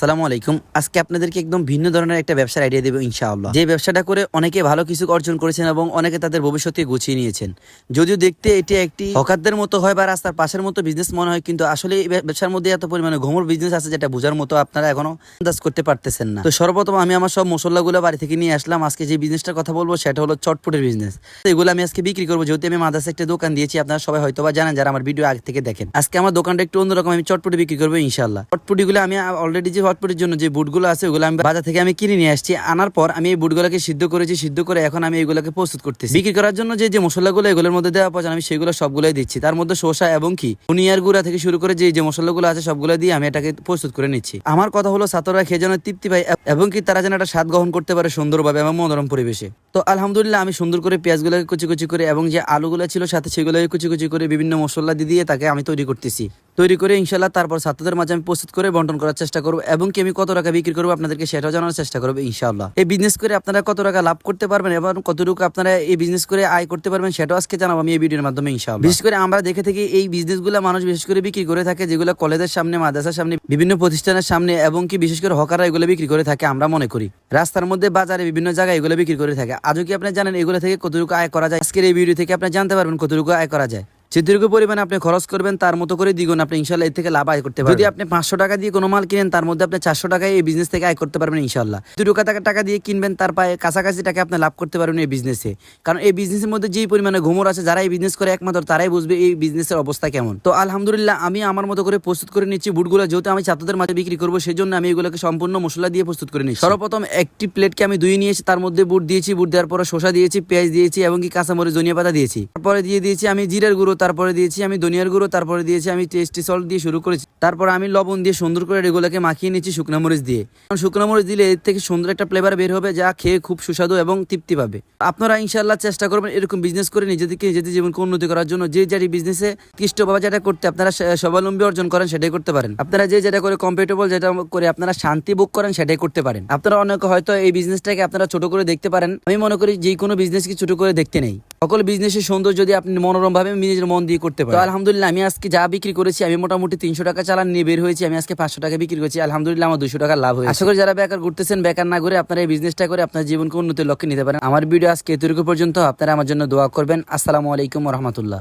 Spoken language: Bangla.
আসসালামু আলাইকুম। আজকে আপনাদেরকে একদম ভিন্ন ধরনের একটা ব্যবসার আইডিয়া দেবো ইনশাআল্লাহ। যে ব্যবসাটা করে অনেকে ভালো কিছু অর্জন করেছেন এবং অনেকে তাদের ভবিষ্যতে গুছিয়ে নিয়েছেন। যদিও দেখতে এটি একটি হকারদের মতো হয় বা রাস্তার পাশের মতো বিজনেস মনে হয়, কিন্তু আসলে এই ব্যবসার মধ্যে এত পরিমাণে ঘুমোর বিজনেস আছে যেটা বোঝার মতো আপনারা এখনও আন্দাজ করতে পারতেছেন না। তো সর্বপ্রথম আমি আমার সব মশলাগুলো বাড়ি থেকে নিয়ে আসলাম। আজকে যে বিজনেসটার কথা বলব সেটা হলো চটপটের বিজনেস এগুলো আমি আজকে বিক্রি করব। যেহেতু আমি মাদাসে একটা দোকান দিয়েছি, আপনারা সবাই হয়তো বা জানেন যারা আমার ভিডিও আগে থেকে দেখেন। আজকে আমার দোকানটা একটু অন্যরকম, আমি চটপটি বিক্রি করব ইনশাল্লাহ চটপটিগুলো আমি অলরেডি যে হটপটির জন্য যে বুটগুলো আছে, ওগুলো আমি বাজার থেকে আমি কিনে নিয়ে আসছি। আনার পর আমি এই বুটগুলোকে সিদ্ধ করেছি, সিদ্ধ করে এখন আমি এগুলোকে প্রস্তুত করতেছি। বিক্রি করার জন্য যে যে মশলাগুলো এগুলোর মধ্যে দেওয়া প্রয়োজন, আমি সেগুলো সবগুলোই দিচ্ছি। তার মধ্যে শসা এবং কি? ধনিয়ার গুঁড়া থেকে শুরু করে যে যে মশলাগুলো আছে, সবগুলো দিয়ে আমি এটাকে প্রস্তুত করে নিচ্ছি। আমার কথা হলো, ছাত্ররা খেয়ে যেন তৃপ্তি পায় এবং কি তারা যেন একটা স্বাদ গ্রহণ করতে পারে সুন্দরভাবে এবং মনোরম পরিবেশে। তো আলহামদুলিল্লাহ, আমি সুন্দর করে পেঁয়াজগুলোকে কুচি কুচি করে এবং যে আলুগুলো ছিল সাথে, সেগুলোকে কুচি কুচি করে বিভিন্ন মশলা দিয়ে তাকে আমি তৈরি করতেছি। তৈরি করে ইনশাল্লাহ তারপর ছাত্রদের মাঝে আমি প্রস্তুত করে বন্টন করার চেষ্টা করব এবং কি আমি কত টাকা বিক্রি করব আপনাদেরকে সেটাও জানার চেষ্টা করব ইনশাল্লাহ এই বিজনেস করে আপনারা কত টাকা লাভ করতে পারবেন এবং কতটুকু আপনারা এই বিজনেস করে আয় করতে পারবেন সেটাও আজকে জানাব আমি এই ভিডিওর মাধ্যমে ইনশাল্লাহ বিশেষ করে আমরা দেখে থাকি এই বিজনেসগুলো মানুষ বিশেষ করে বিক্রি করে থাকে, যেগুলো কলেজের সামনে, মাদ্রাসার সামনে, বিভিন্ন প্রতিষ্ঠানের সামনে এবং কি বিশেষ করে হকাররা এগুলো বিক্রি করে থাকে আমরা মনে করি। রাস্তার মধ্যে, বাজারে বিভিন্ন জায়গায় এগুলো বিক্রি করে থাকে। আজও কি আপনি জানেন এগুলো থেকে কতটুকু আয় করা যায়? আজকের এই ভিডিও থেকে আপনি জানতে পারবেন কতটুকু আয় করা যায়। যেটুকু পরিমাণে আপনি খরচ করবেন, তার মতো করে দ্বিগুণ আপনি ইনশাল্লাহ এর থেকে লাভ আয় করতে পারবেন। যদি আপনি পাঁচশো টাকা দিয়ে কোনো মাল কিনেন, তার মধ্যে আপনি চারশো টাকায় এই বিজনেস থেকে আয় করতে পারবেন ইনশাল্লাহ দুটো টাকা টাকা দিয়ে কিনবেন, তার পায়ে কাছাকাছি টাকা আপনি লাভ করতে পারবেন এই বিজনেসে কারণ এই বিজনেসের মধ্যে যেই পরিমাণে ঘুমর আছে, যারা এই বিজনেস করে একমাত্র, তারাই বুঝবে এই বিজনেসের অবস্থা কেমন। তো আলহামদুলিল্লাহ, আমি আমার মতো করে প্রস্তুত করে নিচ্ছি বুটগুলো। যেহেতু আমি ছাত্রদের মাঝে বিক্রি করব সেই জন্য আমি এগুলোকে সম্পূর্ণ মশলা দিয়ে প্রস্তুত করে নিচ্ছি। সর্বপ্রথম একটি প্লেটকে আমি ধুয়ে নিয়েছি, তার মধ্যে বুট দিয়েছি, বুট দেওয়ার পরে শসা দিয়েছি, পেঁয়াজ দিয়েছি, এবং কি কাঁচামরিচ, ধনিয়া পাতা দিয়েছি। তারপরে দিয়ে দিয়েছি আমি জিরার গুঁড়ো তারপরে দিয়েছি আমি ধনিয়ার গুঁড়ো, তারপরে দিয়েছি আমি টেস্টি সল্ট দিয়ে শুরু করেছি। তারপর আমি লবণ দিয়ে সুন্দর করে এগুলোকে মাখিয়ে নিচ্ছি শুকনো মরিচ দিয়ে। কারণ শুকনো মরিচ দিলে এর থেকে সুন্দর একটা ফ্লেভার বের হবে যা খেয়ে খুব সুস্বাদু এবং তৃপ্তি পাবে। আপনারা ইনশাল্লাহ চেষ্টা করবেন এরকম বিজনেস করে নিজেদেরকে নিজেদের জীবনকে উন্নতি করার জন্য। যে যারি বিজনেসে খ্রিস্টভাবে যেটা করতে আপনারা স্বাবলম্বী অর্জন করেন সেটাই করতে পারেন। আপনারা যে যেটা করে কম্পিটেবল যেটা করে আপনারা শান্তি বুক করেন সেটাই করতে পারেন। আপনারা অনেকে হয়তো এই বিজনেসটাকে আপনারা ছোট করে দেখতে পারেন। আমি মনে করি যে কোনো বিজনেসকে ছোট করে দেখতে নেই। সকল বিজনেসের সৌন্দর্য যদি আপনি মনোরমভাবে নিজের মন দিয়ে করতে পারেন। তো আলহামদুলিল্লাহ আমি আজকে যা বিক্রি করেছি আমি মোটামুটি তিনশো টাকা চালান নিয়ে বের হয়েছি আমি আজকে পাঁচশো টাকা বিক্রি করেছি। আলহামদুলিল্লাহ আমার দুশো টাকা লাভ হয়েছে। আশা করি যারা বেকার ঘুরতেছেন বেকার না করে আপনারা এই বিজনেসটা করে আপনার জীবনকে উন্নতির লক্ষ্যে নিতে পারেন। আমার ভিডিও আজকে এতটুকু পর্যন্ত আপনারা আমার জন্য দোয়া করবেন। আসসালামু আলাইকুম রহমতুল্লাহ।